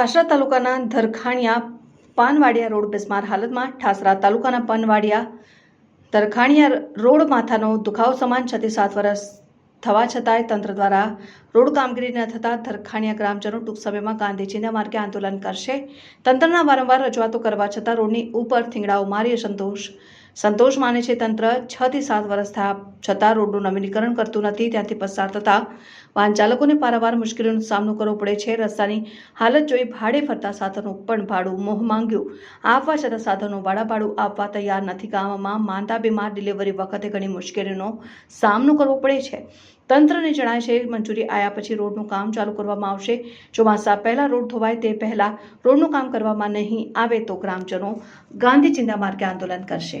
ઠાસરા તાલુકાના ધરખાણિયા પાનવાડિયા રોડ બિસ્માર હાલતમાં ઠાસરા તાલુકાના પાનવાડિયા ધરખાણિયા રોડ માથાનો દુખાવો સમાન છથી સાત વર્ષ થવા છતાંય તંત્ર દ્વારા રોડ કામગીરી ન થતાં ધરખાણિયા ગ્રામજનો ટૂંક સમયમાં ગાંધીજીના માર્ગે આંદોલન કરશે. તંત્રના વારંવાર રજૂઆતો કરવા છતાં રોડની ઉપર થીંગડાઓ મારી સંતોષ સંતોષ માને છે તંત્ર. છ થી સાત વર્ષ થયા છતાં રોડનું નવીનીકરણ કરતું નથી, ત્યાંથી પસાર થતા વાહન ચાલકોને પારાવાર મુશ્કેલીનો સામનો કરવો પડે છે. રસ્તાની હાલત જોઈ ભાડે ફરતા સાધનો પણ ભાડું મોહ માંગ્યું. આપવા છતાં સાધનો ભાડા ભાડું આપવા તૈયાર નથી. ગામમાં માંદા બીમાર ડિલિવરી વખતે ઘણી મુશ્કેલીનો સામનો કરવો પડે છે. તંત્રને જણાય છે, મંજૂરી આવ્યા પછી રોડનું કામ ચાલુ કરવામાં આવશે. ચોમાસા પહેલા રોડ ધોવાય તે પહેલા રોડનું કામ કરવામાં નહીં આવે તો ગ્રામજનો ગાંધી ચિંતા માર્ગે આંદોલન કરશે.